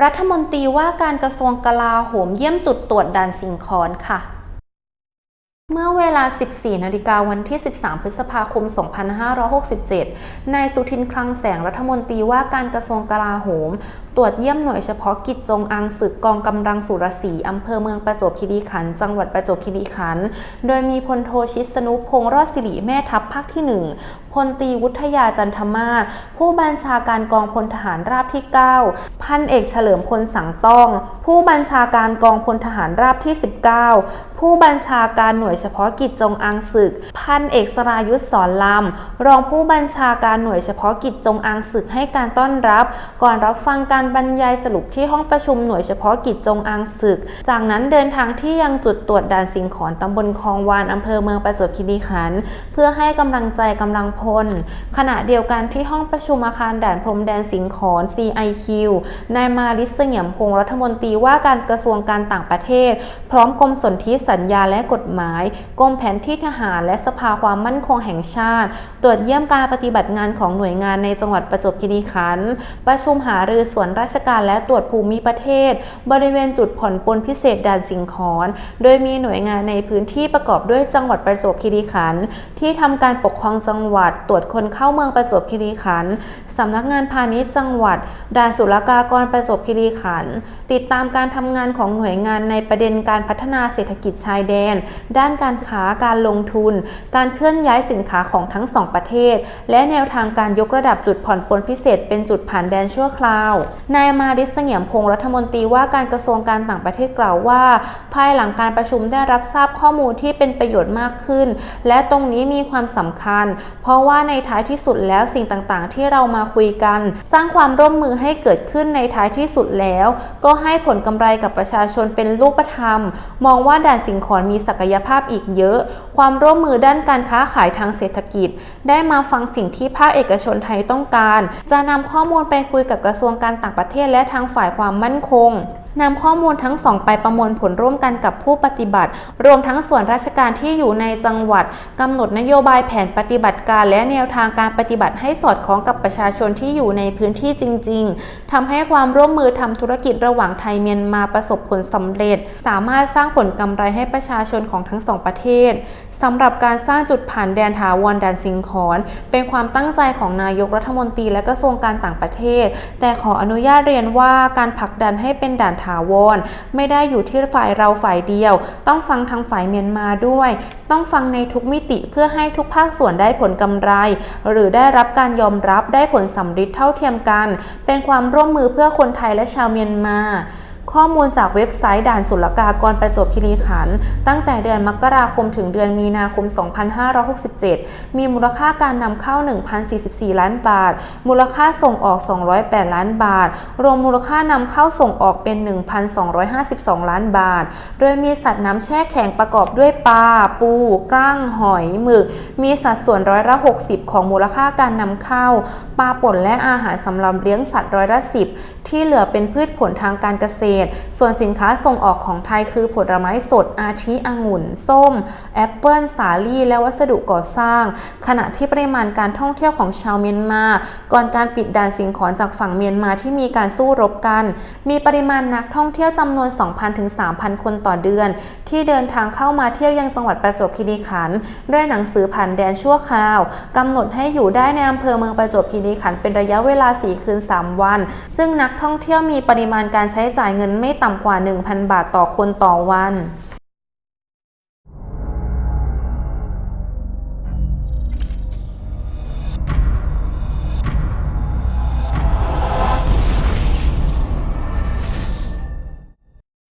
รัฐมนตรีว่าการกระทรวงกลาโหมเยี่ยมจุดตรวจด่านสิงคอนค่ะ เมื่อเวลา 14 นาฬิกาวันที่ 13 พฤษภาคม 2567 นายสุทินคลังแสงรัฐมนตรีว่าการกระทรวงกลาโหม ตรวจเยี่ยมหน่วยเฉพาะกิจจงอางศึกกองกำลังสุรศรีอำเภอเมืองประจวบคีรีขันธ์จังหวัดประจวบคีรีขันธ์ โดยมีพลโทชิสนุพงษ์รอดสิริแม่ทัพภาคที่ 1 พลตีวุฒยาจันทมาศผู้บัญชาการกองพลทหารราบที่ 9 พันเอกเฉลิมพลสังต้อง ผู้บัญชาการกองพลทหารราบที่ 19 ผู้บัญชาการหน่วยเฉพาะกิจจงอางศึก พันเอกสรายุทธสอนลำ รองผู้บัญชาการหน่วยเฉพาะกิจจงอางศึกให้การต้อนรับ ก่อนรับฟังการบรรยายสรุปที่ห้องประชุมหน่วยเฉพาะกิจจงอางศึก จากนั้นเดินทางที่ยังจุดตรวจด่านสิงขอนตำบลคลองวานอำเภอเมืองประจวบคีรีขันธ์เพื่อให้กำลังใจกำลังพล ขณะเดียวกันที่ห้องประชุมอาคารด่านพรมแดนสิงขอน CIQ นายมาริสเสงี่ยมพงศ์รัฐมนตรีว่าการกระทรวงการต่างประเทศ พร้อมกรมสนธิสัญญาและกฎหมายกรมแผนที่ทหารและสภาความมั่นคงแห่งชาติ ตรวจเยี่ยมการปฏิบัติงานของหน่วยงานในจังหวัดประจวบคีรีขันธ์ประชุมหารือส่วนราชการและตรวจภูมิประเทศ บริเวณจุดผ่อนปลนพิเศษด่านสิงขอน โดยมีหน่วยงานในพื้นที่ประกอบด้วยจังหวัดประจวบคีรีขันธ์ที่ทำการปกครองจังหวัดตรวจคนเข้าเมืองประจวบคีรีขันธ์สำนักงานพาณิชย์จังหวัด ด่านศุลกากรประจวบคีรีขันธ์ติดตามการทำงานของหน่วยงานในประเด็นการพัฒนาเศรษฐกิจชายแดน ด้านการค้าการลงทุน การเคลื่อนย้ายสินค้าของทั้งสองประเทศ และแนวทางการยกระดับจุดผ่อนปลนพิเศษ เป็นจุดผ่านแดนชั่วคราว นายมาริสเสงี่ยมพงศ์รัฐมนตรีว่าการกระทรวงการต่างประเทศกล่าวว่า ภายหลังการประชุมได้รับทราบข้อมูลที่เป็นประโยชน์มากขึ้น และตรงนี้มีความสำคัญ เพราะว่าในท้ายที่สุดแล้วสิ่งต่างๆ ที่เรามาคุยกัน สร้างความร่วมมือให้เกิดขึ้นในท้ายที่สุดแล้ว ก็ให้ผลกำไรกับประชาชนเป็นรูปธรรม มองว่าด่านสิงขอนมีศักยภาพอีกเยอะ ความร่วมมือด้านการค้าขายทางเศรษฐกิจ ได้มาฟังสิ่งที่ภาคเอกชนไทยต้องการ จะนำข้อมูลไปคุยกับกระทรวงการต่างประเทศและทางฝ่ายความมั่นคง นำข้อมูลทั้งสองไปประมวลผลร่วมกันกับผู้ปฏิบัติ รวมทั้งส่วนราชการที่อยู่ในจังหวัดกำหนดนโยบายแผนปฏิบัติการ และแนวทางการปฏิบัติให้สอดคล้องกับประชาชนที่อยู่ในพื้นที่จริง ๆทำให้ความร่วมมือทำธุรกิจระหว่างไทยเมียนมาประสบผลสำเร็จ สามารถสร้างผลกำไรให้ประชาชนของทั้งสองประเทศสำหรับการสร้างจุดผ่านแดนถาวรแดนสิงขอนเป็นความตั้งใจของนายกรัฐมนตรีและกระทรวงการต่างประเทศ แต่ขออนุญาตเรียนว่าการผลักดันให้เป็นด่านถาวร ไม่ได้อยู่ที่ฝ่ายเราฝ่ายเดียว ต้องฟังทางฝ่ายเมียนมาด้วย ต้องฟังในทุกมิติเพื่อให้ทุกภาคส่วนได้ผลกำไร หรือได้รับการยอมรับได้ผลสำฤทธิ์เท่าเทียมกัน เป็นความร่วมมือเพื่อคนไทยและชาวเมียนมา ข้อมูลจากเว็บไซต์ด่านศุลกากรประจวบคีรีขันธ์ตั้งแต่เดือนมกราคมถึงเดือนมีนาคม 2567 มีมูลค่าการนำเข้า 1,044 ล้านบาท มูลค่าส่งออก 208 ล้านบาท รวมมูลค่านำเข้าส่งออกเป็น 1,252 ล้านบาท โดยมีสัตว์น้ำแช่แข็งประกอบด้วยปลา ปู กล้าง หอย หมึก มีสัดส่วนร้อยละ 60 ของมูลค่าการนำเข้า ปลาป่นและอาหารสำหรับเลี้ยงสัตว์ร้อยละ 10 ที่เหลือเป็นพืชผลทางการเกษตรส่วนสินค้าส่งออกของไทยคือผลไม้สดอาทิองุ่น ส้ม แอปเปิลสาลี่ และวัสดุก่อสร้าง ขณะที่ปริมาณการท่องเที่ยวของชาวเมียนมา ก่อนการปิดด่านสิงขอนจากฝั่งเมียนมาที่มีการสู้รบกัน มีปริมาณนักท่องเที่ยวจำนวน 2,000ถึง3,000 คนต่อเดือน ที่เดินทางเข้ามาเที่ยวยังจังหวัดประจวบคีรีขันธ์ด้วยหนังสือผ่านแดนชั่วคราวกำหนดให้อยู่ได้ในอำเภอเมืองประจวบคีรีขันธ์เป็นระยะเวลา 4 คืน 3 วัน ซึ่งนักท่องเที่ยวมีปริมาณการใช้จ่ายเงเงินไม่ต่ำกว่า 1,000 บาทต่อคนต่อวัน